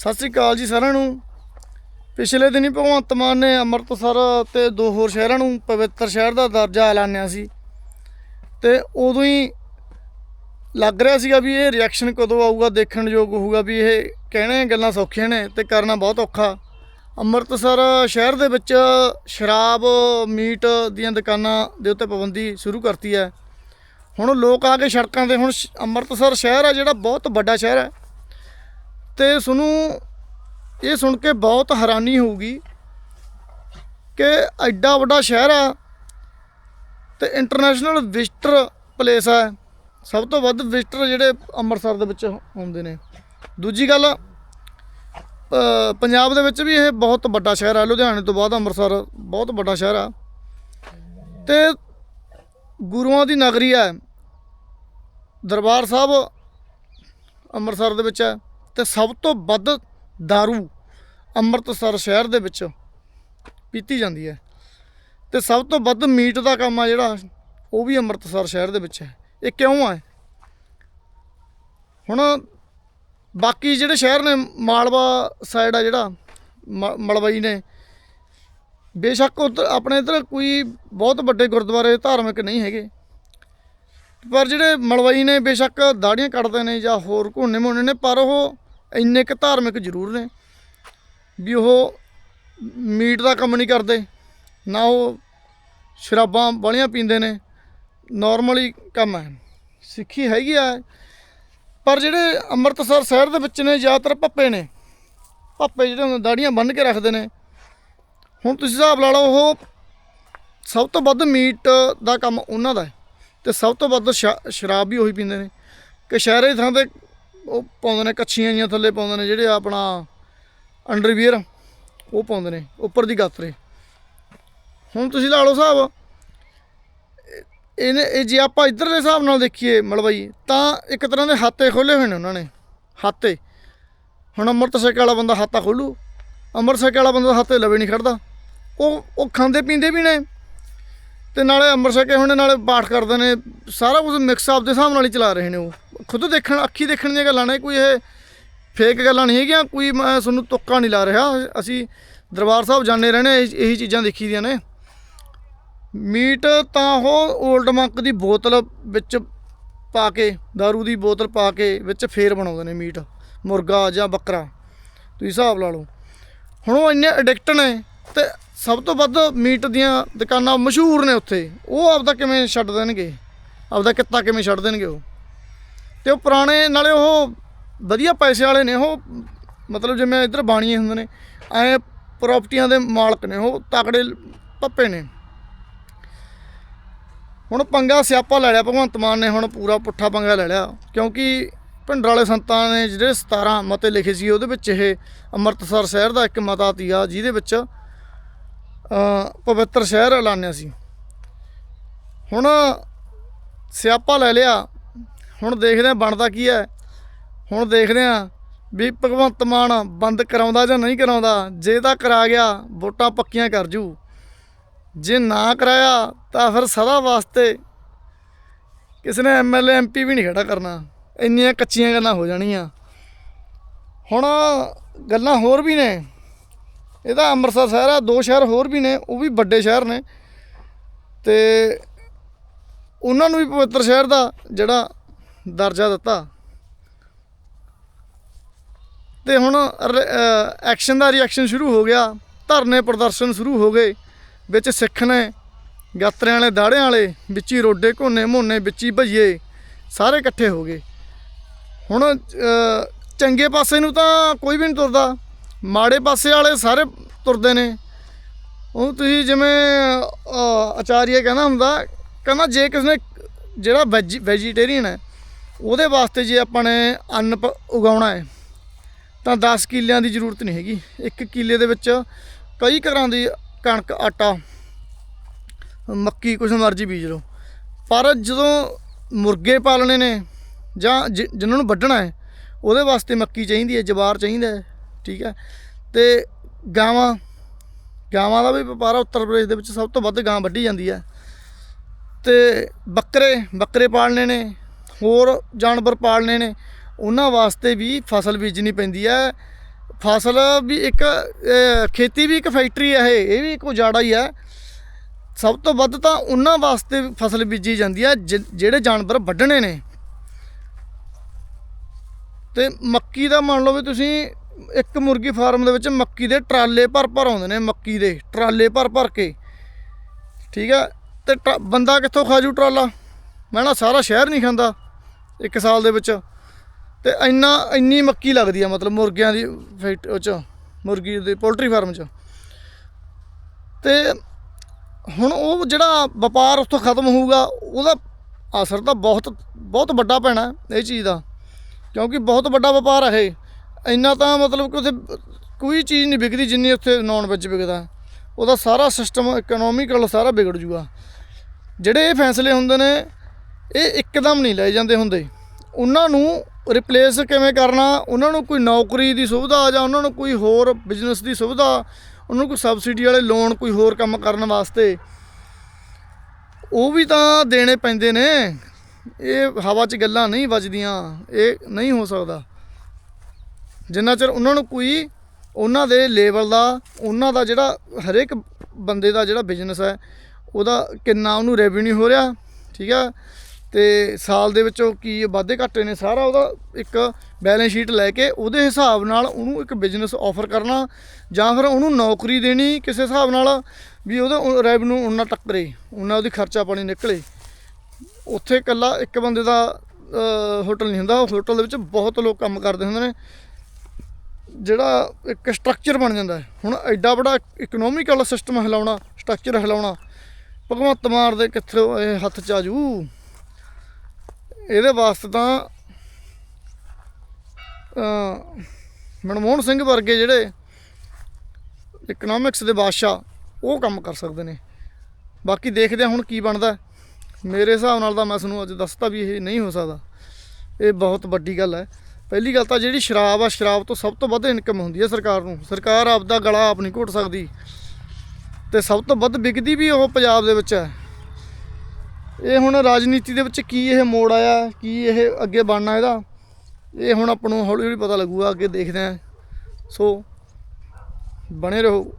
ਸਤਿ ਸ੍ਰੀ ਅਕਾਲ ਜੀ ਸਾਰਿਆਂ ਨੂੰ। ਪਿਛਲੇ ਦਿਨੀ ਭਗਵੰਤ ਮਾਨ ਨੇ ਅੰਮ੍ਰਿਤਸਰ ਤੇ ਦੋ ਹੋਰ ਸ਼ਹਿਰਾਂ ਨੂੰ ਪਵਿੱਤਰ ਸ਼ਹਿਰ ਦਾ ਦਰਜਾ ਐਲਾਨਿਆ ਸੀ ਤੇ ਉਦੋਂ ਹੀ ਲੱਗ ਰਿਹਾ ਸੀਗਾ ਵੀ ਇਹ ਰਿਐਕਸ਼ਨ ਕਦੋਂ ਆਊਗਾ, ਦੇਖਣ ਯੋਗ ਹੋਊਗਾ ਵੀ ਇਹ ਕਹਿਣੇ ਗੱਲਾਂ ਸੌਖੀਆਂ ਨੇ ਤੇ ਕਰਨਾ ਬਹੁਤ ਔਖਾ। ਅੰਮ੍ਰਿਤਸਰ ਸ਼ਹਿਰ ਦੇ ਵਿੱਚ ਸ਼ਰਾਬ, ਮੀਟ ਦੀਆਂ ਦੁਕਾਨਾਂ ਦੇ ਉੱਤੇ ਪਾਬੰਦੀ ਸ਼ੁਰੂ ਕਰਤੀ ਹੈ। ਹੁਣ ਲੋਕ ਆ ਕੇ ਸੜਕਾਂ ਤੇ, ਹੁਣ ਸ਼- ਅੰਮ੍ਰਿਤਸਰ ਸ਼ਹਿਰ ਹੈ ਜਿਹੜਾ ਬਹੁਤ ਵੱਡਾ ਸ਼ਹਿਰ ਹੈ। ਤੇ ਤੁਹਾਨੂੰ ਇਹ ਸੁਣ ਕੇ ਬਹੁਤ ਹੈਰਾਨੀ ਹੋਊਗੀ ਕਿ ਐਡਾ ਵੱਡਾ ਸ਼ਹਿਰ ਆ ਤੇ ਇੰਟਰਨੈਸ਼ਨਲ ਵਿਜ਼ਟਰ ਪਲੇਸ ਹੈ ਸਭ ਤੋਂ ਵੱਧ ਵਿਜ਼ਟਰ ਜਿਹੜੇ ਅੰਮ੍ਰਿਤਸਰ ਦੇ ਵਿੱਚ ਆਉਂਦੇ ਨੇ। ਦੂਜੀ ਗੱਲ ਪੰਜਾਬ ਦੇ ਵਿੱਚ ਵੀ ਇਹ ਬਹੁਤ ਵੱਡਾ ਸ਼ਹਿਰ ਹੈ ਲੁਧਿਆਣੇ ਤੋਂ ਬਾਅਦ ਅੰਮ੍ਰਿਤਸਰ ਬਹੁਤ ਵੱਡਾ ਸ਼ਹਿਰ ਆ। ਤੇ ਗੁਰੂਆਂ ਦੀ ਨਗਰੀ ਹੈ ਦਰਬਾਰ ਸਾਹਿਬ ਅੰਮ੍ਰਿਤਸਰ ਦੇ ਵਿੱਚ ਹੈ ਤੇ ਸਭ ਤੋਂ ਵੱਧ दारू ਅੰਮ੍ਰਿਤਸਰ ਸ਼ਹਿਰ ਦੇ ਵਿੱਚ ਪੀਤੀ ਜਾਂਦੀ ਹੈ। ਤੇ ਸਭ ਤੋਂ ਵੱਧ ਮੀਟ ਦਾ ਕੰਮ ਆ ਜਿਹੜਾ, ਉਹ ਵੀ ਅੰਮ੍ਰਿਤਸਰ ਸ਼ਹਿਰ ਦੇ ਵਿੱਚ ਹੈ। ਇਹ ਕਿਉਂ ਹੈ ਹੁਣ ਬਾਕੀ ਜਿਹੜੇ ਸ਼ਹਿਰ ਨੇ, ਮਾਲਵਾ ਸਾਈਡ ਆ ਜਿਹੜਾ, ਮ- ਮਲਵਈ ਨੇ, ਬੇਸ਼ੱਕ ਉੱਧਰ ਆਪਣੇ ਇੱਧਰ ਕੋਈ ਬਹੁਤ ਵੱਡੇ ਗੁਰਦੁਆਰੇ ਧਾਰਮਿਕ ਨਹੀਂ ਹੈਗੇ। ਪਰ ਜਿਹੜੇ ਮਲਵਈ ਨੇ, ਬੇਸ਼ੱਕ ਦਾੜੀਆਂ ਕੱਟਦੇ ਨੇ ਜਾਂ ਹੋਰ ਘੁੰਨੇ ਮੋਨੇ ਨੇ, ਪਰ ਉਹ ਇੰਨੇ ਕੁ ਧਾਰਮਿਕ ਜ਼ਰੂਰ ਨੇ ਵੀ ਉਹ ਮੀਟ ਦਾ ਕੰਮ ਨਹੀਂ ਕਰਦੇ, ਨਾ ਉਹ ਸ਼ਰਾਬਾਂ ਵਾਲੀਆਂ ਪੀਂਦੇ ਨੇ ਨਾਰਮਲੀ ਕੰਮ ਹੈ। ਸਿੱਖੀ ਹੈਗੀ ਆ, ਪਰ ਜਿਹੜੇ ਅੰਮ੍ਰਿਤਸਰ ਸ਼ਹਿਰ ਦੇ ਵਿੱਚ ਨੇ, ਜ਼ਿਆਦਾਤਰ ਪੱਪੇ ਨੇ। ਪੱਪੇ ਜਿਹੜੇ ਹੁੰਦੇ ਦਾੜੀਆਂ ਬੰਨ੍ਹ ਕੇ ਰੱਖਦੇ ਨੇ। ਹੁਣ ਤੁਸੀਂ ਹਿਸਾਬ ਲਾ ਲਓ, ਉਹ ਸਭ ਤੋਂ ਵੱਧ ਮੀਟ ਦਾ ਕੰਮ ਉਹਨਾਂ ਦਾ ਹੈ। ਤੇ ਸਭ ਤੋਂ ਵੱਧ ਸ਼ਾ- ਸ਼ਰਾਬ ਵੀ ਉਹੀ ਪੀਂਦੇ ਨੇ। ਕਿ ਸ਼ਹਿਰੇ ਥਾਂ ਤੇ ਉਹ ਪਾਉਂਦੇ ਨੇ ਕੱਛੀਆਂ ਜੀਆਂ ਥੱਲੇ ਪਾਉਂਦੇ ਨੇ ਜਿਹੜੇ ਆਪਣਾ ਅੰਡਰਵੀਅਰ ਉਹ ਪਾਉਂਦੇ ਨੇ, ਉੱਪਰ ਦੀ ਗਾਤਰੇ। ਹੁਣ ਤੁਸੀਂ ਲਾ ਲਓ ਸਾਹਿਬ ਇਹਨੇ, ਇਹ ਜੇ ਆਪਾਂ ਇੱਧਰਲੇ ਹਿਸਾਬ ਨਾਲ ਦੇਖੀਏ ਮਲਵਈ, ਤਾਂ ਇੱਕ ਤਰ੍ਹਾਂ ਦੇ ਹਾਤੇ ਖੋਲੇ ਹੋਏ ਨੇ ਉਹਨਾਂ ਨੇ, ਹਾਤੇ। ਹੁਣ ਅੰਮ੍ਰਿਤਸਰ ਵਾਲਾ ਬੰਦਾ ਹਾਤਾ ਖੋਲੂ, ਅੰਮ੍ਰਿਤਸਰ ਵਾਲਾ ਬੰਦਾ ਹਾਤੇ ਲਵੇ ਨਹੀਂ ਖੜਦਾ। ਉਹ ਉਹ ਖਾਂਦੇ ਪੀਂਦੇ ਵੀ ਨੇ, ਤੇ ਨਾਲੇ ਅੰਮ੍ਰਿਤਸਰ ਕੇ ਹੁਣ ਨਾਲੇ ਪਾਠ ਕਰਦੇ ਨੇ, ਸਾਰਾ ਕੁਝ ਮਿਕਸ ਆਪ ਦੇ ਹਿਸਾਬ ਨਾਲ ਹੀ ਚਲਾ ਰਹੇ ਨੇ ਉਹ। ਖੁਦ ਦੇਖਣ, ਅੱਖੀ ਦੇਖਣ ਦੀਆਂ ਗੱਲਾਂ ਨੇ, ਕੋਈ ਇਹ ਫੇਕ ਗੱਲਾਂ ਨਹੀਂ ਹੈਗੀਆਂ, ਕੋਈ ਮੈਂ ਤੁਹਾਨੂੰ ਤੁੱਕਾ ਨਹੀਂ ਲਾ ਰਿਹਾ। ਅਸੀਂ ਦਰਬਾਰ ਸਾਹਿਬ ਜਾਣੇ ਰਹਿਣੇ ਇਹੀ ਚੀਜ਼ਾਂ ਦੇਖੀ ਦੀਆਂ ਨੇ। ਮੀਟ ਤਾਂ ਉਹ 올ਡ ਮੰਕ ਦੀ ਬੋਤਲ ਵਿੱਚ ਪਾ ਕੇ, दारू ਦੀ ਬੋਤਲ ਪਾ ਕੇ ਵਿੱਚ ਫੇਰ ਬਣਾਉਂਦੇ ਨੇ ਮੀਟ, ਮੁਰਗਾ ਜਾਂ ਬੱਕਰਾ, ਤੁਸੀਂ ਹਿਸਾਬ ਲਾ ਲਓ। ਹੁਣ ਉਹ ਇੰਨੇ ਐਡਿਕਟ ਨੇ ਤੇ ਸਭ ਤੋਂ ਵੱਧ ਮੀਟ ਦੀਆਂ ਦੁਕਾਨਾਂ ਮਸ਼ਹੂਰ ਨੇ ਉੱਥੇ। ਉਹ ਆਪਦਾ ਕਿਵੇਂ ਛੱਡ ਦੇਣਗੇ? ਆਪਦਾ ਕਿੱਤਾ ਕਿਵੇਂ ਛੱਡ ਦੇਣਗੇ ਉਹ? ਤੇ ਉਹ ਪੁਰਾਣੇ ਨਾਲੇ ਉਹ ਵਧੀਆ ਪੈਸੇ ਵਾਲੇ ਨੇ, ਉਹ ਮਤਲਬ ਜਿਵੇਂ ਇੱਧਰ ਬਾਣੀਏ ਹੁੰਦੇ ਨੇ, ਐ ਪ੍ਰਾਪਰਟੀਆਂ ਦੇ ਮਾਲਕ ਨੇ, ਉਹ ਤਕੜੇ ਪੱਪੇ ਨੇ। ਹੁਣ ਪੰਗਾ ਸਿਆਪਾ ਲੈ ਲਿਆ, ਭਗਵੰਤ ਮਾਨ ਨੇ ਹੁਣ ਪੂਰਾ ਪੁੱਠਾ ਪੰਗਾ ਲੈ ਲਿਆ, ਕਿਉਂਕਿ ਭਿੰਡਰ ਵਾਲੇ ਸੰਤਾਂ ਨੇ ਜਿਹੜੇ 17 ਮਤੇ ਲਿਖੇ ਸੀ, ਉਹਦੇ ਵਿੱਚ ਇਹ ਅੰਮ੍ਰਿਤਸਰ ਸ਼ਹਿਰ ਦਾ ਇੱਕ ਮਤਾ ਤੀਆ ਜਿਹਦੇ ਵਿੱਚ ਪਵਿੱਤਰ ਸ਼ਹਿਰ ਐਲਾਨਿਆ ਸੀ। ਹੁਣ ਸਿਆਪਾ ਲੈ ਲਿਆ ਹੁਣ ਦੇਖਦੇ ਆ ਬਣਦਾ ਕੀ ਹੈ। ਹੁਣ ਦੇਖਦੇ ਆ ਵੀ ਭਗਵੰਤ ਮਾਨ ਬੰਦ ਕਰਾਉਂਦਾ ਜਾਂ ਨਹੀਂ ਕਰਾਉਂਦਾ। ਜੇ ਤਾਂ ਕਰਾ ਗਿਆ, ਵੋਟਾਂ ਪੱਕੀਆਂ ਕਰ ਜੂ। ਜੇ ਨਾ ਕਰਾਇਆ, ਤਾਂ ਫਿਰ ਸਦਾ ਵਾਸਤੇ ਕਿਸੇ ਨੇ ਐਮਐਲਏ ਐਮਪੀ ਵੀ ਨਹੀਂ ਖੜਾ ਕਰਨਾ। ਇੰਨੀਆਂ ਕੱਚੀਆਂ ਗੱਲਾਂ ਹੋ ਜਾਣੀਆਂ। ਹੁਣ ਗੱਲਾਂ ਹੋਰ ਵੀ ਨੇ। ਇਹਦਾ ਅੰਮ੍ਰਿਤਸਰ ਸ਼ਹਿਰ ਆ, ਦੋ ਸ਼ਹਿਰ ਹੋਰ ਵੀ ਨੇ, ਉਹ ਵੀ ਵੱਡੇ ਸ਼ਹਿਰ ਨੇ। ਤੇ ਉਹਨਾਂ ਨੂੰ ਵੀ ਪਵਿੱਤਰ ਸ਼ਹਿਰ ਦਾ ਜਿਹੜਾ ਦਰਜਾ ਦਿੱਤਾ। ਤੇ ਹੁਣ ਐਕਸ਼ਨ ਦਾ ਰਿਐਕਸ਼ਨ ਸ਼ੁਰੂ ਹੋ ਗਿਆ। ਧਰਨੇ ਪ੍ਰਦਰਸ਼ਨ ਸ਼ੁਰੂ ਹੋ ਗਏ। ਵਿੱਚ ਸਿੱਖ ਨੇ ਗਾਤਰਿਆਂ ਵਾਲੇ ਦਾੜਿਆਂ ਵਾਲੇ ਵਿੱਚ ਹੀ ਰੋਡੇ ਘੋਨੇ ਮੋਨੇ ਵਿੱਚ ਹੀ ਭਈਏ ਸਾਰੇ ਇਕੱਠੇ ਹੋ ਗਏ। ਹੁਣ ਚੰਗੇ ਪਾਸੇ ਨੂੰ ਤਾਂ ਕੋਈ ਵੀ ਨਹੀਂ ਤੁਰਦਾ। ਮਾੜੇ ਪਾਸੇ ਵਾਲੇ ਸਾਰੇ ਤੁਰਦੇ ਨੇ। ਉਹ ਤੁਸੀਂ ਜਿਵੇਂ ਅ, ਆਚਾਰੀਆ ਕਹਿੰਦਾ ਹੁੰਦਾ ਕਹਿੰਦਾ ਜੇ ਕਿਸੇ ਨੇ ਜਿਹੜਾ ਵੈਜੀ ਵੈਜੀਟੇਰੀਅਨ ਹੈ ਉਹਦੇ ਵਾਸਤੇ ਜੇ ਆਪਾਂ ਨੇ ਅੰਨ ਪ- ਉਗਾਉਣਾ ਹੈ, ਤਾਂ 10 ਕਿੱਲਿਆਂ ਦੀ ਜ਼ਰੂਰਤ ਨਹੀਂ ਹੈਗੀ। ਇੱਕ ਕਿੱਲੇ ਦੇ ਵਿੱਚ ਕਈ ਘਰਾਂ ਦੀ ਕਣਕ, ਆਟਾ, ਮੱਕੀ ਕੁਛ ਮਰਜ਼ੀ ਬੀਜ ਲਓ। ਪਰ ਜਦੋਂ ਮੁਰਗੇ ਪਾਲਣੇ ਨੇ ਜਾਂ ਜਿ- ਜਿਨ੍ਹਾਂ ਨੂੰ ਵੱਢਣਾ ਹੈ, ਉਹਦੇ ਵਾਸਤੇ ਮੱਕੀ ਚਾਹੀਦੀ ਹੈ, ਜਵਾਰ ਚਾਹੀਦਾ ਹੈ, ਠੀਕ ਹੈ। ਤੇ ਗਾਵਾਂ ਗਾਵਾਂ ਦਾ ਵੀ ਵਪਾਰ ਉੱਤਰ ਪ੍ਰਦੇਸ਼ ਦੇ ਵਿੱਚ ਸਭ ਤੋਂ ਵੱਧ ਗਾਂ ਵੱਢੀ ਜਾਂਦੀ ਹੈ। ਤੇ ਬੱਕਰੇ ਬੱਕਰੇ ਪਾਲਣੇ ਨੇ ਹੋਰ ਜਾਨਵਰ ਪਾਲਣੇ ਨੇ, ਉਹਨਾਂ ਵਾਸਤੇ ਵੀ ਫਸਲ ਬੀਜਣੀ ਪੈਂਦੀ ਹੈ। ਫਸਲ ਵੀ ਇੱਕ ਖੇਤੀ ਵੀ ਇੱਕ ਫੈਕਟਰੀ ਹੈ ਇਹ ਇਹ ਵੀ ਇੱਕ ਉਜਾੜਾ ਹੀ ਹੈ। ਸਭ ਤੋਂ ਵੱਧ ਤਾਂ ਉਹਨਾਂ ਵਾਸਤੇ ਫਸਲ ਬੀਜੀ ਜਾਂਦੀ ਹੈ, ਜਿ- ਜਿਹੜੇ ਜਾਨਵਰ ਵੱਢਣੇ ਨੇ। ਤੇ ਮੱਕੀ ਦਾ ਮੰਨ ਲਓ ਵੀ ਤੁਸੀਂ ਇੱਕ ਮੁਰਗੀ ਫਾਰਮ ਦੇ ਵਿੱਚ ਮੱਕੀ ਦੇ ਟਰਾਲੇ ਭਰ ਭਰ ਆਉਂਦੇ ਨੇ, ਮੱਕੀ ਦੇ ਟਰਾਲੇ ਭਰ ਭਰ ਕੇ। ਠੀਕ ਹੈ? ਤੇ ਟ- ਬੰਦਾ ਕਿੱਥੋਂ ਖਾਜੂ ਟਰਾਲਾ? ਮੈਂ ਨਾ ਸਾਰਾ ਸ਼ਹਿਰ ਨਹੀਂ ਖਾਂਦਾ। ਇੱਕ ਸਾਲ ਦੇ ਵਿੱਚ। ਤੇ ਇੰਨਾ, ਇੰਨੀ ਮੱਕੀ ਲੱਗਦੀ ਆ, ਮਤਲਬ ਮੁਰਗਿਆਂ ਦੀ ਫੈਕਟ ਉਹ ਚ, ਮੁਰਗੀ ਦੇ ਪੋਲਟਰੀ ਫਾਰਮ ਚ। ਤੇ ਹੁਣ ਉਹ ਜਿਹੜਾ ਵਪਾਰ ਉੱਥੋਂ ਖਤਮ ਹੋਊਗਾ, ਉਹਦਾ ਅਸਰ ਤਾਂ ਬਹੁਤ ਬਹੁਤ ਵੱਡਾ ਪੈਣਾ ਇਹ ਚੀਜ਼ ਦਾ। ਕਿਉਂਕਿ ਬਹੁਤ ਵੱਡਾ ਵਪਾਰ ਹੈ ਇਹ। ਇੰਨਾ ਤਾਂ ਮਤਲਬ ਕਿ ਉੱਥੇ ਕੋਈ ਚੀਜ਼ ਨਹੀਂ ਵਿਕਦੀ ਜਿੰਨੀ ਉੱਥੇ ਨਾਨ ਵੈਜ ਵਿਕਦਾ। ਉਹਦਾ ਸਾਰਾ ਸਿਸਟਮ ਇਕਨੋਮਿਕਲ ਸਾਰਾ ਵਿਗੜ ਜੂਗਾ। ਜਿਹੜੇ ਇਹ ਫੈਸਲੇ ਹੁੰਦੇ ਨੇ ਇਹ ਇੱਕਦਮ ਨਹੀਂ ਲਏ ਜਾਂਦੇ ਹੁੰਦੇ। ਉਹਨਾਂ ਨੂੰ ਰਿਪਲੇਸ ਕਿਵੇਂ ਕਰਨਾ? ਉਹਨਾਂ ਨੂੰ ਕੋਈ ਨੌਕਰੀ ਦੀ ਸੁਵਿਧਾ ਜਾਂ ਉਹਨਾਂ ਨੂੰ ਕੋਈ ਹੋਰ ਬਿਜ਼ਨਸ ਦੀ ਸੁਵਿਧਾ? ਉਹਨਾਂ ਨੂੰ ਕੋਈ ਸਬਸਿਡੀ ਵਾਲੇ ਲੋਨ ਕੋਈ ਹੋਰ ਕੰਮ ਕਰਨ ਵਾਸਤੇ? ਉਹ ਵੀ ਤਾਂ ਦੇਣੇ ਪੈਂਦੇ ਨੇ। ਇਹ ਹਵਾ 'ਚ ਗੱਲਾਂ ਨਹੀਂ ਵੱਜਦੀਆਂ। ਇਹ ਨਹੀਂ ਹੋ ਸਕਦਾ। ਜਿੰਨਾ ਚਿਰ ਉਹਨਾਂ ਨੂੰ ਕੋਈ ਉਹਨਾਂ ਦੇ ਲੈਵਲ ਦਾ, ਉਹਨਾਂ ਦਾ ਜਿਹੜਾ ਹਰੇਕ ਬੰਦੇ ਦਾ ਜਿਹੜਾ ਬਿਜ਼ਨਸ ਹੈ, ਉਹਦਾ ਕਿੰਨਾ ਉਹਨੂੰ ਰੈਵਨਿਊ ਹੋ ਰਿਹਾ, ਠੀਕ ਆ? ਤੇ ਸਾਲ ਦੇ ਵਿੱਚੋਂ ਕੀ ਵਾਧੇ ਘਾਟੇ ਨੇ, ਸਾਰਾ ਉਹਦਾ ਇੱਕ ਬੈਲੈਂਸ ਸ਼ੀਟ ਲੈ ਕੇ ਉਹਦੇ ਹਿਸਾਬ ਨਾਲ ਉਹਨੂੰ ਇੱਕ ਬਿਜ਼ਨਸ ਆਫਰ ਕਰਨਾ ਜਾਂ ਫਿਰ ਉਹਨੂੰ ਨੌਕਰੀ ਦੇਣੀ ਕਿਸੇ ਹਿਸਾਬ ਨਾਲ ਵੀ ਉਹਦਾ ਰੈਵਨਿਊ ਉਹਨਾਂ ਟੱਕਰੇ ਉਹਨਾਂ ਉਹਦੀ ਖਰਚਾ ਪਾਣੀ ਨਿਕਲੇ। ਉੱਥੇ ਇਕੱਲਾ ਇੱਕ ਬੰਦੇ ਦਾ ਹੋਟਲ ਨਹੀਂ ਹੁੰਦਾ ਹੋਟਲ ਦੇ ਵਿੱਚ ਬਹੁਤ ਲੋਕ ਕੰਮ ਕਰਦੇ ਹੁੰਦੇ ਨੇ। ਜਿਹੜਾ ਇੱਕ ਸਟਰਕਚਰ ਬਣ ਜਾਂਦਾ ਹੈ। ਹੁਣ ਐਡਾ ਬੜਾ ਇਕਨੋਮਿਕਲ ਸਿਸਟਮ ਹਿਲਾਉਣਾ ਸਟਰਕਚਰ ਹਿਲਾਉਣਾ, ਭਗਵੰਤ ਮਾਨ ਦੇ ਕਿੱਥੇ ਇਹ ਹੱਥ ਚ ਆਜੂ ਇਹਦੇ ਵਾਸਤੇ ਤਾਂ ਮਨਮੋਹਨ ਸਿੰਘ ਵਰਗੇ ਜਿਹੜੇ ਇਕਨੋਮਿਕਸ ਦੇ ਬਾਦਸ਼ਾਹ, ਉਹ ਕੰਮ ਕਰ ਸਕਦੇ ਨੇ। ਬਾਕੀ ਦੇਖਦੇ ਹਾਂ ਹੁਣ ਕੀ ਬਣਦਾ ਮੇਰੇ ਹਿਸਾਬ ਨਾਲ ਤਾਂ ਮੈਂ ਤੁਹਾਨੂੰ ਅੱਜ ਦੱਸਤਾ ਵੀ ਇਹ ਨਹੀਂ ਹੋ ਸਕਦਾ। ਇਹ ਬਹੁਤ ਵੱਡੀ ਗੱਲ ਹੈ। ਪਹਿਲੀ ਗੱਲ ਤਾਂ ਜਿਹੜੀ ਸ਼ਰਾਬ ਆ, ਸ਼ਰਾਬ ਤੋਂ ਸਭ ਤੋਂ ਵੱਧ ਇਨਕਮ ਹੁੰਦੀ ਹੈ ਸਰਕਾਰ ਨੂੰ। ਸਰਕਾਰ ਆਪਦਾ ਗਲਾ ਆਪ ਨਹੀਂ ਘੋਟ ਸਕਦੀ। ਤੇ ਸਭ ਤੋਂ ਵੱਧ ਵਿਕਦੀ ਵੀ ਉਹ ਪੰਜਾਬ ਦੇ ਵਿੱਚ ਹੈ। ਇਹ ਹੁਣ ਰਾਜਨੀਤੀ ਦੇ ਵਿੱਚ ਕੀ ਇਹ ਮੋੜ ਆਇਆ, ਕੀ ਇਹ ਅੱਗੇ ਬਣਨਾ ਇਹਦਾ, ਇਹ ਹੁਣ ਆਪਾਂ ਨੂੰ ਹੌਲੀ ਹੌਲੀ ਪਤਾ ਲੱਗੂਗਾ, ਅੱਗੇ ਦੇਖਦੇ ਹਾਂ। ਸੋ ਬਣੇ ਰਹੋ।